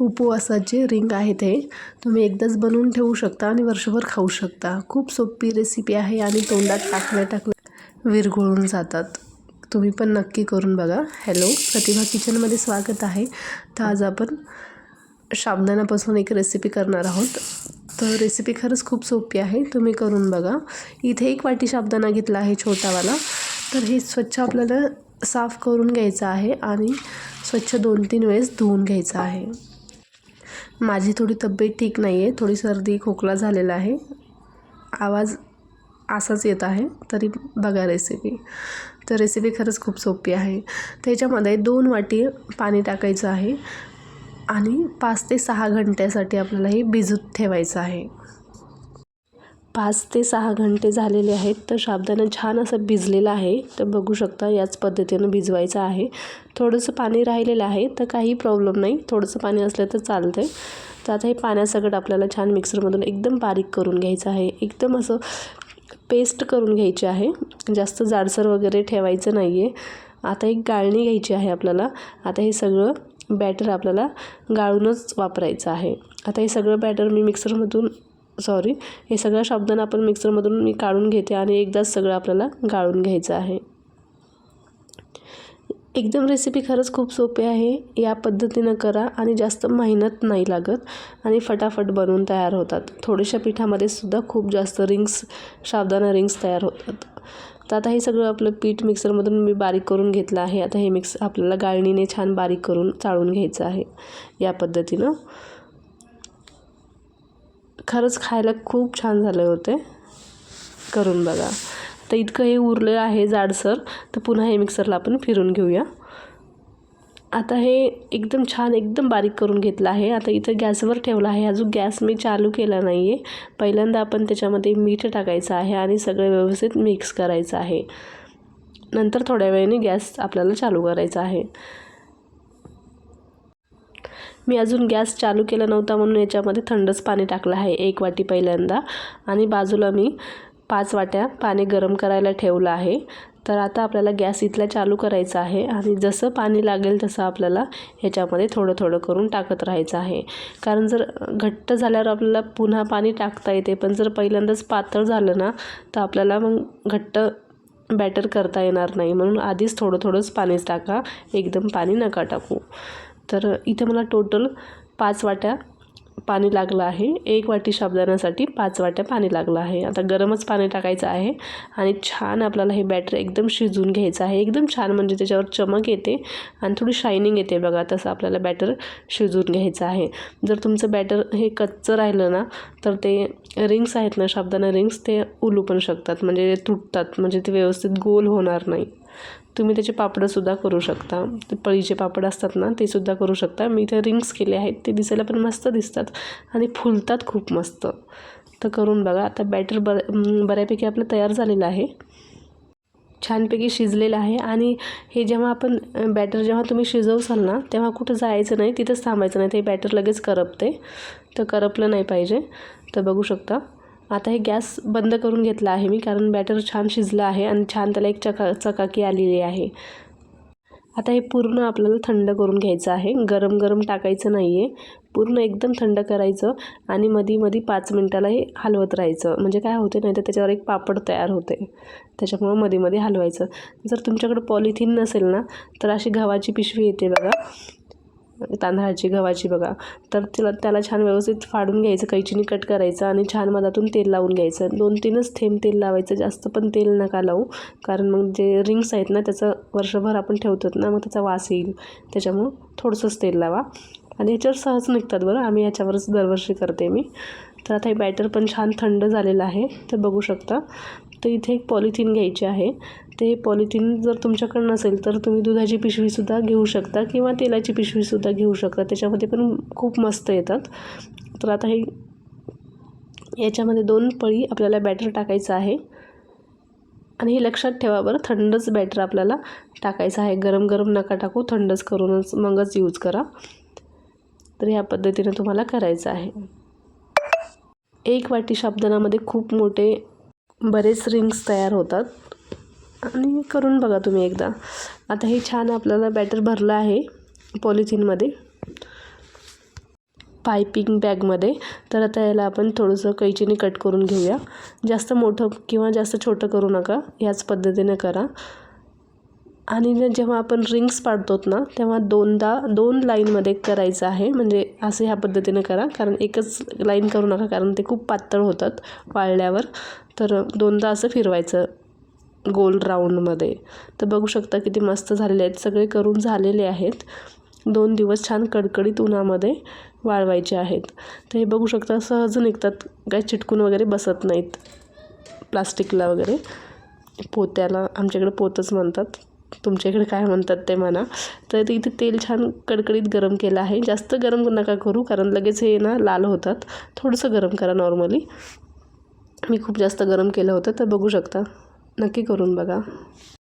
उपवासाचे ring आहे ते. तुम्ही एकदाच बनवून ठेवू शकता आणि वर्षभर खाऊ शकता. खूप सोपी रेसिपी आहे आणि तोंडात टाकल्या टाकल्या विरघळून जातात. तुम्ही पण नक्की करून बघा. हॅलो प्रतिभा किचनमध्ये स्वागत आहे. तर आज आपण शाबदानापासून एक रेसिपी करणार आहोत. तर रेसिपी खरंच खूप सोपी आहे. तुम्ही करून बघा. इथे एक वाटी साबुदाणा घेतला आहे छोटावाला. तर हे स्वच्छ आपल्याला साफ करून घ्यायचं आहे आणि स्वच्छ दोन तीन वेळेस धुवून घ्यायचं आहे. माझी थोडी तब्येत ठीक नाही आहे थोडी सर्दी खोकला झालेला आहे. आवाज असाच येत आहे. तरी बघा रेसिपी तर रेसिपी खरंच खूप सोपी आहे. त्याच्यामध्ये दोन वाटी पाणी टाकायचं आहे. आणि पाच ते सहा घंट्यासाठी आपल्याला हे भिजत ठेवायचं आहे. पाच ते सहा घंटे झालेले आहेत. तर साबुदाणा छान असं भिजलेला आहे. तर बघू शकता याच पद्धतीनं भिजवायचं आहे. थोडंसं पाणी राहिलेलं आहे तर काही प्रॉब्लेम नाही. थोडंसं पाणी असलं तर चालतं आहे तर आता हे पाण्यासकट आपल्याला छान मिक्सरमधून एकदम बारीक करून घ्यायचं आहे. एकदम असं पेस्ट करून घ्यायची आहे. जास्त जाडसर वगैरे ठेवायचं नाही आहे आता एक गाळणी घ्यायची आहे आपल्याला. आता हे सगळं बॅटर आपल्याला गाळूनच वापरायचं आहे. आता हे सगळं बॅटर मी मिक्सरमधून सॉरी हे सगळं साबुदाणा आपण मिक्सरमधून मी काढून घेते आणि एकदाच सगळं आपल्याला गाळून घ्यायचं आहे. एकदम रेसिपी खरंच खूप सोपी आहे. या पद्धतीनं करा आणि जास्त मेहनत नाही लागत आणि फटाफट बनवून तयार होतात. थोड्याशा पिठामध्ये सुद्धा खूप जास्त रिंग्स साबुदाणा रिंग्स तयार होतात. तर आता हे सगळं आपलं पीठ मिक्सरमधून मी बारीक करून घेतलं आहे. आता हे मिक्स आपल्याला गाळणीने छान बारीक करून चाळून घ्यायचं आहे. या पद्धतीनं. खरंच खायला खूप छान झाले होते. करून बघा. तर इतकं हे उरलं आहे जाडसर तर पुन्हा हे मिक्सरला आपण फिरून घेऊया. आता हे एकदम छान एकदम बारीक करून घेतलं आहे. आता इथं गॅसवर ठेवला आहे. अजून गॅस मी चालू केला नाही आहे पहिल्यांदा आपण त्याच्यामध्ये मीठ टाकायचं आहे आणि सगळं व्यवस्थित मिक्स करायचं आहे. नंतर थोड्या वेळाने गॅस आपल्याला चालू करायचा आहे. मी अजून गॅस चालू केला नव्हता म्हणून याच्यामध्ये थंडच पाणी टाकलं आहे एक वाटी पहिल्यांदा. आणि बाजूला मी पाच वाट्या पाणी गरम करायला ठेवलं आहे. तर आता आपल्याला गॅस इथला चालू करायचा आहे आणि जसं पाणी लागेल तसं आपल्याला ह्याच्यामध्ये थोडं थोडं करून टाकत राहायचं आहे. कारण जर घट्ट झाल्यावर आपल्याला पुन्हा पाणी टाकता येते पण जर पहिल्यांदाच पातळ झालं ना तर आपल्याला मग घट्ट बॅटर करता येणार नाही. म्हणून आधीच थोडं थोडंच पाणीच टाका एकदम पाणी नका टाकू. तर इथं मला टोटल पाच वाट्या पाणी लागलं आहे. एक वाटी साबुदाण्यासाठी पाच वाट्या पाणी लागलं आहे. आता गरमच पाणी टाकायचं आहे आणि छान आपल्याला हे बॅटर एकदम शिजवून घ्यायचं आहे. एकदम छान म्हणजे त्याच्यावर चमक येते आणि थोडी शायनिंग येते बघा तसं आपल्याला बॅटर शिजवून घ्यायचं आहे. जर तुमचं बॅटर हे कच्चं राहिलं ना तर ते रिंग्स आहेत ना साबुदाणा रिंग्स ते उलू पण शकतात. म्हणजे तुटतात म्हणजे ते व्यवस्थित गोल होणार नाही. तुम्ही त्याचे पापडंसुद्धा करू शकता. ते पळीचे पापड असतात ना ते सुद्धा करू शकता. मी इथे रिंग्स केले आहेत ते दिसायला पण मस्त दिसतात आणि फुलतात खूप मस्त. तर करून बघा. आता बॅटर बर बऱ्यापैकी आपलं तयार झालेलं आहे. छानपैकी शिजलेलं आहे आणि हे जेव्हा आपण बॅटर जेव्हा तुम्ही शिजवसाल ना तेव्हा कुठं जायचं नाही तिथंच थांबायचं नाही. ते बॅटर लगेच करपते. तर करपलं नाही पाहिजे. तर बघू शकता. आता हे गॅस बंद करून घेतला आहे मी कारण बॅटर छान शिजलं आहे आणि छान त्याला एक चका चकाकी आलेली आहे. आता हे पूर्ण आपल्याला थंड करून घ्यायचं आहे. गरम गरम टाकायचं नाही आहे पूर्ण एकदम थंड करायचं आणि मधी मधी पाच मिनटाला हे हलवत राहायचं. म्हणजे काय होते नाही तर त्याच्यावर एक पापड तयार होते त्याच्यामुळं मध्ये मध्ये हलवायचं. जर तुमच्याकडं पॉलिथिन नसेल ना तर अशी गव्हाची पिशवी येते बघा. तांदळाची गव्हाची बघा. तर तिला त्याला छान व्यवस्थित फाडून घ्यायचं कैचीने कट करायचं आणि छान मधातून तेल लावून घ्यायचं. दोन तीनच थेंब तेल लावायचं जास्त पण तेल नका लावू. कारण मग जे रिंग्स आहेत ना त्याचं वर्षभर आपण ठेवतो ना मग त्याचा वास येईल. त्याच्यामुळं थोडंसंच तेल लावा. आणि ह्याच्यावर सहज निघतात बरं. आम्ही ह्याच्यावरच दरवर्षी करते मी. तर आता हे बॅटर पण छान थंड झालेलं आहे. तर बघू शकता. तर इथे एक पॉलिथिन घ्यायची आहे. ते पॉलिथिन जर तुमच्याकडे नसेल तर तुम्ही दुधाची पिशवीसुद्धा घेऊ शकता किंवा तेलाची पिशवीसुद्धा घेऊ शकता. त्याच्यामध्ये पण खूप मस्त येतात. तर आता हे याच्यामध्ये दोन पळी आपल्याला बॅटर टाकायचं आहे. आणि हे लक्षात ठेवा बरं थंडच बॅटर आपल्याला टाकायचं आहे. गरम गरम नका टाकू थंडच करूनच मगच यूज करा. तर ह्या पद्धतीने तुम्हाला करायचं आहे. एक वाटी साबुदाणामध्ये खूप मोठे बरेच रिंग्स तयार होतात. आणि करून बघा तुम्ही एकदा. आता हे छान आपल्याला बॅटर भरलं आहे पॉलिथिनमध्ये. पायपिंग बॅगमध्ये. तर आता याला आपण थोडंसं कैचीने कट करून घेऊया. जास्त मोठं किंवा जास्त छोटं करू नका. ह्याच पद्धतीने करा. आणि जेव्हा आपण रिंग्स पाडतोत ना तेव्हा दोनदा दोन लाईनमध्ये करायचं आहे. म्हणजे असं ह्या पद्धतीनं करा. कारण एकच लाईन करू नका कारण ते खूप पातळ होतात वाळल्यावर. तर दोनदा असं फिरवायचं गोल राऊंडमध्ये तर बघू शकता किती मस्त झालेले आहेत. सगळे करून झालेले आहेत. दोन दिवस छान कडकडीत उन्हामध्ये वाळवायचे आहेत. तर हे बघू शकता सहज निघतात. काही चिटकून वगैरे बसत नाहीत. प्लास्टिकला वगैरे. पोत्याला आमच्याकडे पोतच म्हणतात. तुमच्या इकडे काय म्हणतात ते म्हणा. तर इथे तेल छान कडकडीत गरम केलं आहे. जास्त गरम नका करू कारण लगेच हे ना लाल होतात. थोडंसं गरम करा नॉर्मली मी खूप जास्त गरम केलं होतं तर बघू शकता. नक्की करून बघा.